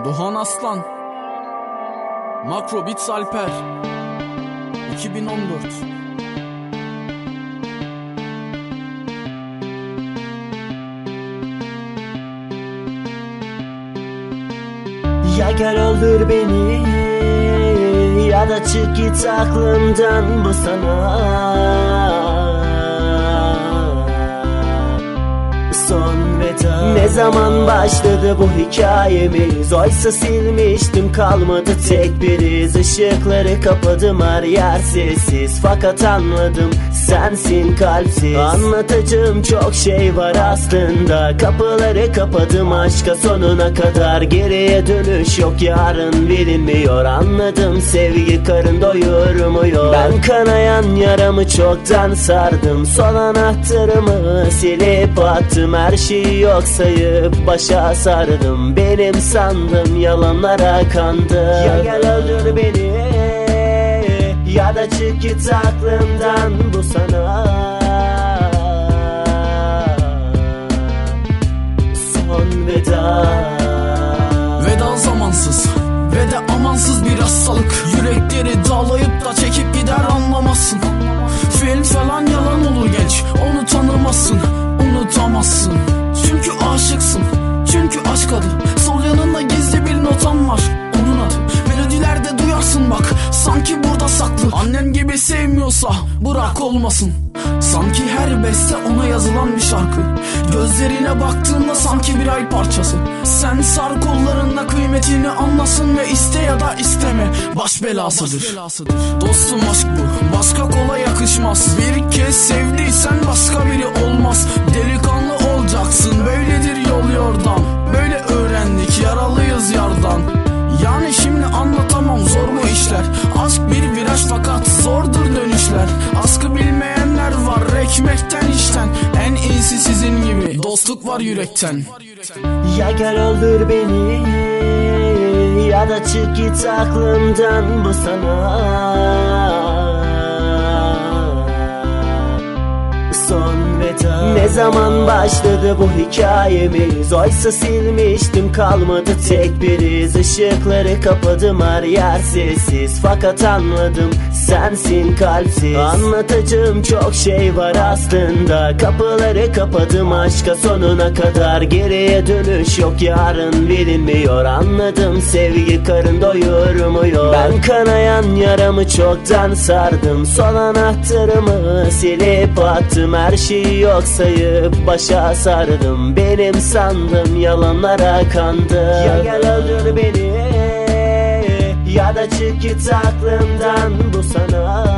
Duhan Aslan. Makro Bits Alper 2014 Ya gel öldür beni Ya da çık git aklımdan bu sana. Son Ne zaman başladı bu hikayemiz? Oysa silmiştim kalmadı tek bir iz. Işıkları kapadım her yer sessiz. Fakat anladım sensin kalpsiz. Anlatacağım çok şey var aslında. Kapıları kapadım aşka sonuna kadar. Geriye dönüş yok yarın bilinmiyor. Anladım sevgi karın doyurmuyor Ben kanayan yaramı çoktan sardım. Son anahtarımı silip attım Her şeyi yok sayıp başa sardım. Benim sandım yalanlara kandım Ya gel öldür beni ya da çık git aklımdan bu sana. Son veda. Veda zamansız ve de amansız bir hastalık. Yürekleri dağlayıp da çekip gider anlamazsın. Film falan yalan olur genç onu tanımazsın unutamazsın aşıksın. Çünkü aşk adı. Sol yanında gizli bir notam var. Onun adı. Melodilerde duyarsın bak. Sanki burada saklı. Annem gibi sevmiyorsa bırak olmasın. Sanki her beste ona yazılan bir şarkı. Gözlerine baktığında sanki bir ay parçası. Sen sar kollarında kıymetini anlasın ve iste ya da isteme. Baş belasıdır. Dostum aşk bu. Başka kola yakışmaz. Bir kez sevdiysen var yürekten. Ya gel öldür beni Ya da çık git aklımdan bu sana zaman başladı bu hikayemiz. Oysa silmiştim kalmadı tek bir iz. Işıkları kapadım her yer sessiz. Fakat anladım sensin kalpsiz. Anlatacağım çok şey var aslında. Kapıları kapadım aşka sonuna kadar. Geriye dönüş yok yarın bilinmiyor. Anladım sevgi karın doyurmuyor Ben kanayan yaramı çoktan sardım. Son anahtarımı silip attım. Her şeyi yok sayıp başa sardım. Benim sandım yalanlara kandım Ya gel öldür beni ya da çık git aklımdan. Bu sana